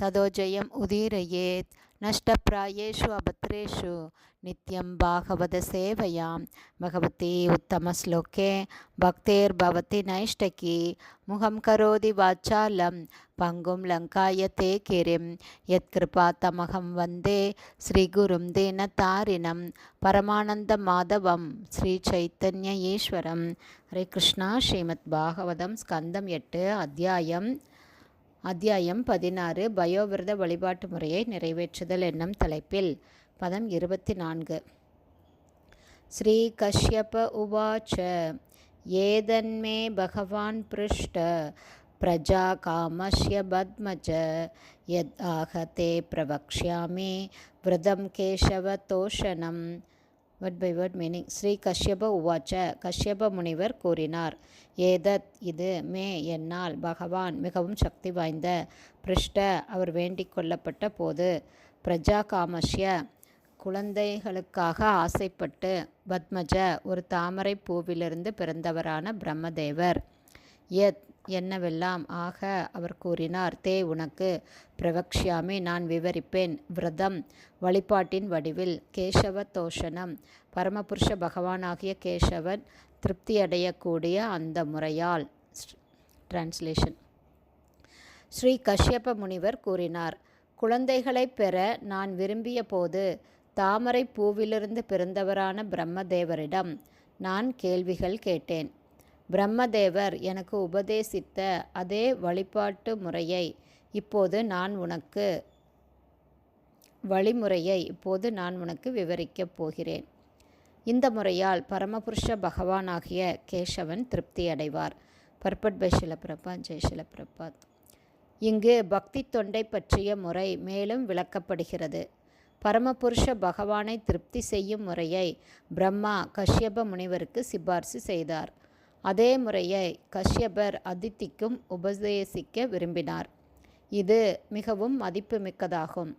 ததோ ஜெயம் உதீரயேத் நஷ்டப்பிராயேஷு அபத்ரேஷு நித்யம் பாகவத சேவையாம் பகவதி உத்தமஸ்லோகே பக்தேர்பவதி நைஷ்டகி முகம் கரோதி வாச்சாலம் பங்கும் லங்காய தே கிரிம் யத்கிருபாத்தமகம் வந்தே ஸ்ரீகுரும் தீனதாரிணம் பரமானந்த மாதவம் ஸ்ரீ சைத்தன்ய ஈஸ்வரம் ஹரே கிருஷ்ணா ஸ்ரீமத் பாகவதம் ஸ்கந்தம் எட்டு அத்தியாயம் அத்தியாயம் பதினாறு பயோவிரத வழிபாட்டு முறையை நிறைவேற்றுதல் என்னும் தலைப்பில். பதம் இருபத்தி நான்கு ஸ்ரீ கஷ்யப உவாச்ச ஏதன்மே பகவான் பிருஷ்ட பிரஜா காமஸ்ய பத்மஜ யத் ஆகதே பிரவக்ஷ்யாமி விரதம் Keshava தோஷணம் word by word meaning Sri Kashyapa உவாச்ச. கஷ்யப முனிவர் கூறினார். ஏதத் இது மே என்னால் பகவான் மிகவும் சக்தி வாய்ந்த பிருஷ்ட. அவர் வேண்டிக் கொள்ளப்பட்ட போது பிரஜா காமஷ்ய குழந்தைகளுக்காக ஆசைப்பட்டு பத்மஜ ஒரு தாமரை பூவிலிருந்து பிறந்தவரான பிரம்மதேவர். எத் என்னவெல்லாம் ஆக அவர் கூறினார்? தே உனக்கு பிரவக்ஷாமி நான் விவரிப்பேன். விரதம். வழிபாட்டின் வடிவில் கேசவ தோஷணம் பரமபுருஷ பகவானாகிய கேசவன் திருப்தியடையக்கூடிய அந்த முறையால். டிரான்ஸ்லேஷன் ஸ்ரீ கஷ்யப முனிவர் கூறினார் குழந்தைகளை பெற நான் விரும்பிய போது தாமரை பூவிலிருந்து பிறந்தவரான பிரம்மதேவரிடம் நான் கேள்விகள் கேட்டேன். பிரம்மதேவர் எனக்கு உபதேசித்த அதே வழிபாட்டு முறையை இப்போது நான் உனக்கு வழிமுறையை இப்போது நான் உனக்கு விவரிக்கப் போகிறேன். இந்த முறையால் பரமபுருஷ பகவானாகிய கேசவன் திருப்தி அடைவார். பர்பட் பை சிலப்பிரபா ஜெய் ஷிலப்பிரபாத் இங்கு பக்தி தொண்டை பற்றிய முறை மேலும் விளக்கப்படுகிறது. பரமபுருஷ பகவானை திருப்தி செய்யும் முறையை பிரம்மா கஷ்யப முனிவருக்கு சிபார்சு செய்தார். அதே முறையை கஷ்யபர் அதித்திக்கும் உபதேசிக்க விரும்பினார். இது மிகவும் மதிப்புமிக்கதாகும்.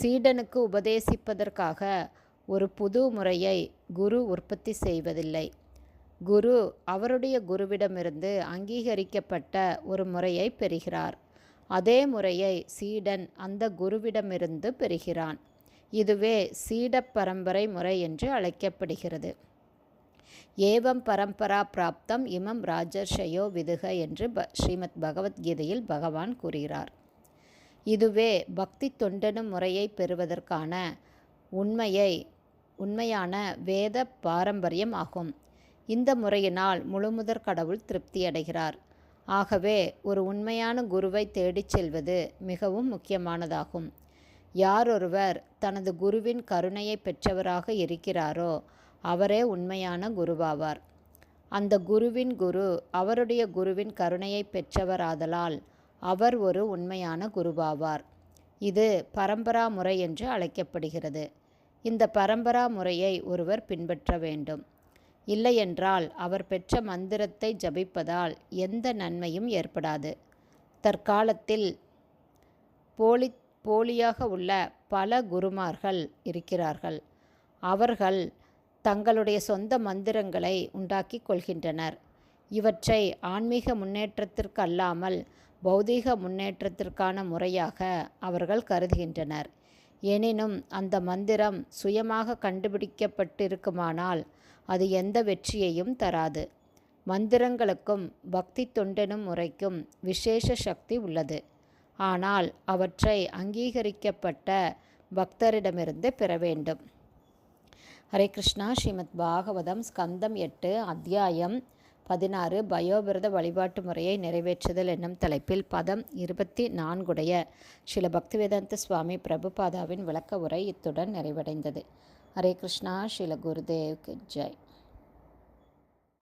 சீடனுக்கு உபதேசிப்பதற்காக ஒரு புது முறையை குரு உற்பத்தி செய்வதில்லை. குரு அவருடைய குருவிடமிருந்து அங்கீகரிக்கப்பட்ட ஒரு முறையை பெறுகிறார். அதே முறையை சீடன் அந்த குருவிடமிருந்து பெறுகிறான். இதுவே சீட பரம்பரை முறை என்று அழைக்கப்படுகிறது. ஏவம் பரம்பரா பிராப்தம் இமம் ராஜர்ஷயோ விதுக என்று ப ஸ்ரீமத் பகவத்கீதையில் பகவான் கூறுகிறார். இதுவே பக்தி தொண்டனும் முறையை பெறுவதற்கான உண்மையை உண்மையான வேத பாரம்பரியம் ஆகும். இந்த முறையினால் முழுமுதற் கடவுள் திருப்தி அடைகிறார். ஆகவே ஒரு உண்மையான குருவை தேடிச் செல்வது மிகவும் முக்கியமானதாகும். யாரொருவர் தனது குருவின் கருணையை பெற்றவராக இருக்கிறாரோ அவரே உண்மையான குருவாவார். அந்த குருவின் குரு அவருடைய குருவின் கருணையை பெற்றவராதலால் அவர் ஒரு உண்மையான குருவாவார். இது பரம்பரா முறை என்று அழைக்கப்படுகிறது. இந்த பரம்பரா முறையை ஒருவர் பின்பற்ற வேண்டும். இல்லையென்றால் அவர் பெற்ற மந்திரத்தை ஜபிப்பதால் எந்த நன்மையும் ஏற்படாது. தற்காலத்தில் போலி போலியாக உள்ள பல குருமார்கள் இருக்கிறார்கள். அவர்கள் தங்களுடைய சொந்த மந்திரங்களை உண்டாக்கி கொள்கின்றனர். இவற்றை ஆன்மீக முன்னேற்றத்திற்கு அல்லாமல் பௌதீக முன்னேற்றத்திற்கான முறையாக அவர்கள் கருதுகின்றனர். எனினும் அந்த மந்திரம் சுயமாக கண்டுபிடிக்கப்பட்டிருக்குமானால் அது எந்த வெற்றியையும் தராது. மந்திரங்களுக்கும் பக்தி தொண்டனும் முறைக்கும் விசேஷ சக்தி உள்ளது. ஆனால் அவற்றை அங்கீகரிக்கப்பட்ட பக்தரிடமிருந்து பெற வேண்டும். ஹரே கிருஷ்ணா. ஸ்ரீமத் பாகவதம் ஸ்கந்தம் எட்டு அத்தியாயம் பதினாறு பயோபிரத வழிபாட்டு முறையை நிறைவேற்றுதல் என்னும் தலைப்பில் பதம் இருபத்தி நான்குடைய ஸ்ரீல பக்திவேதாந்த சுவாமி பிரபுபாதாவின் விளக்க உரை இத்துடன் நிறைவடைந்தது. ஹரே கிருஷ்ணா. ஸ்ரீல குருதேவ் ஜெய்.